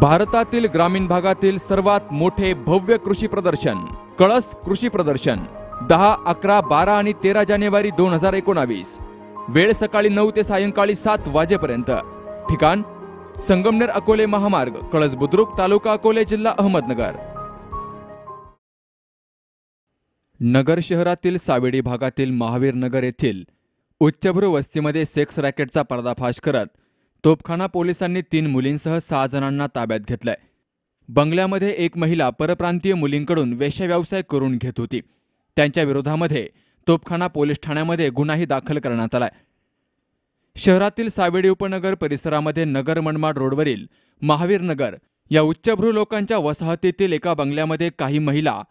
भारतातील ग्रामीण भागातील सर्वात मोठे भव्य कृषी प्रदर्शन कळस कृषी प्रदर्शन दहा अकरा बारा आणि तेरा जानेवारी दोन हजार एकोणावीस. वेळ सकाळी नऊ ते सायंकाळी सात वाजेपर्यंत. ठिकाण संगमनेर अकोले महामार्ग कळस बुद्रुक तालुका अकोले जिल्हा अहमदनगर. नगर शहरातील सावेडी भागातील महावीर नगर येथील उच्चभ्रू वस्तीमध्ये सेक्स रॅकेटचा पर्दाफाश करत तोपखाना पोलिसांनी तीन मुलींसह सहा जणांना ताब्यात घेतलंय. बंगल्यामध्ये एक महिला परप्रांतीय मुलींकडून वेश्याव्यवसाय करून घेत होती. त्यांच्या विरोधामध्ये तोपखाना पोलीस ठाण्यामध्ये गुन्हाही दाखल करण्यात आलाय. शहरातील सावेडी उपनगर परिसरामध्ये नगर मनमाड रोडवरील महावीर नगर या उच्चभ्रू लोकांच्या वसाहतीतील एका बंगल्यामध्ये काही महिला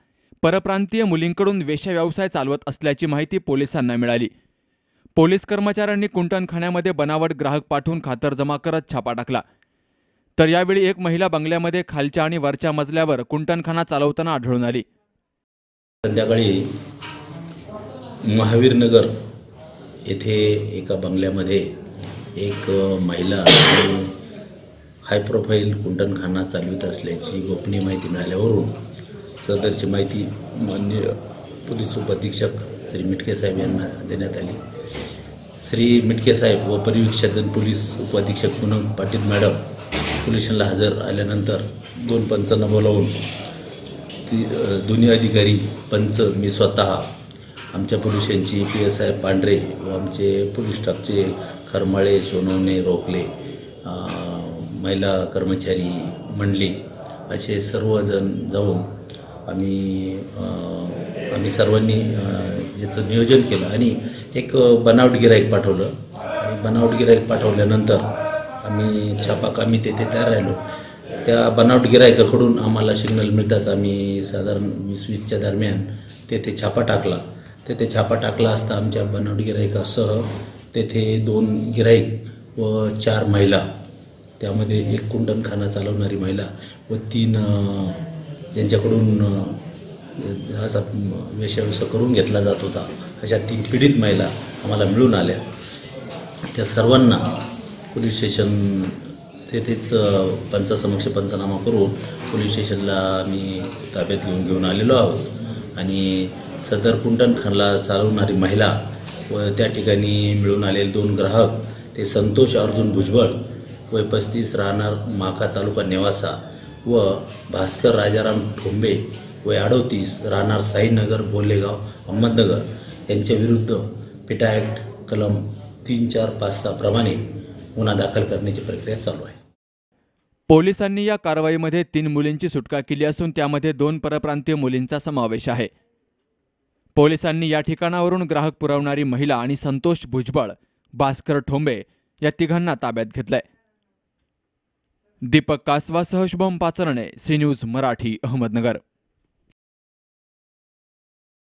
परप्रांतीय मुलींकडून वेश्याव्यवसाय चालवत असल्याची माहिती पोलिसांना मिळाली. पोलीस कर्मचाऱ्यांनी कुंटणखान्यामध्ये बनावट ग्राहक पाठवून खातरजमा करत छापा टाकला. तर यावेळी एक महिला बंगल्यामध्ये खालच्या आणि वरच्या मजल्यावर कुंटणखाना चालवताना आढळून आली. संध्याकाळी महावीरनगर येथे एका बंगल्यामध्ये एक महिला हाय प्रोफाईल कुंटणखाना चालवित असल्याची गोपनीय माहिती मिळाल्यावरून सदरची माहिती मान्य पोलीस उपअधीक्षक श्री मिटके साहेब यांना देण्यात आली. श्री मिटके साहेब व परिवीक्षक पोलीस उपाधीक्षक पूनम पाटील मॅडम पोलिशनला हजर आल्यानंतर दोन पंचांना बोलावून ती दोन्ही अधिकारी पंच मी स्वतः आमच्या पोलिसांची पी एस आय पांढरे व आमचे पोलीस स्टाफचे खरमाळे सोनवणे रोखले महिला कर्मचारी मंडली असे सर्वजण जाऊन आम्ही आम्ही सर्वांनी याचं नियोजन केलं. आणि एक बनावट गिराईक पाठवलं. आणि बनावट गिराईक पाठवल्यानंतर आम्ही छापाकामी तेथे तयार राहिलो. त्या बनावट गिरायकाकडून आम्हाला सिग्नल मिळताच आम्ही साधारण वीस वीसच्या दरम्यान तेथे छापा टाकला. तेथे छापा टाकला असता आमच्या बनावट गिरायकासह तेथे दोन गिराईक व चार महिला त्यामध्ये एक कुंडणखाना चालवणारी महिला व तीन ज्यांच्याकडून असा वेशव्यवसाय करून घेतला जात होता. अशा तीन पीडित महिला आम्हाला मिळून आल्या. त्या सर्वांना पोलीस स्टेशन तेथेच पंचासमक्ष पंचनामा करून पोलीस स्टेशनला आम्ही ताब्यात घेऊन घेऊन आलेलो आहोत. आणि सदर कुंटणखानला चालवणारी महिला व त्या ठिकाणी मिळून आलेले दोन ग्राहक ते संतोष अर्जुन भुजबळ वय पस्तीस राहणार माका तालुका नेवासा व भास्कर राजाराम ठोंबे वय अडोतीस राहणार साईनगर बोलेगाव अहमदनगर यांच्या विरुद्ध पेटा ॲक्ट कलम तीन चार पाच सहाप्रमाणे गुन्हा दाखल करण्याची प्रक्रिया चालू आहे. पोलिसांनी या कारवाईमध्ये तीन मुलींची सुटका केली असून त्यामध्ये दोन परप्रांतीय मुलींचा समावेश आहे. पोलिसांनी या ठिकाणावरून ग्राहक पुरवणारी महिला आणि संतोष भुजबळ भास्कर ठोंबे या तिघांना ताब्यात घेतलंय. दीपक कासवासह शुभम पाचरणे सी न्यूज मराठी अहमदनगर.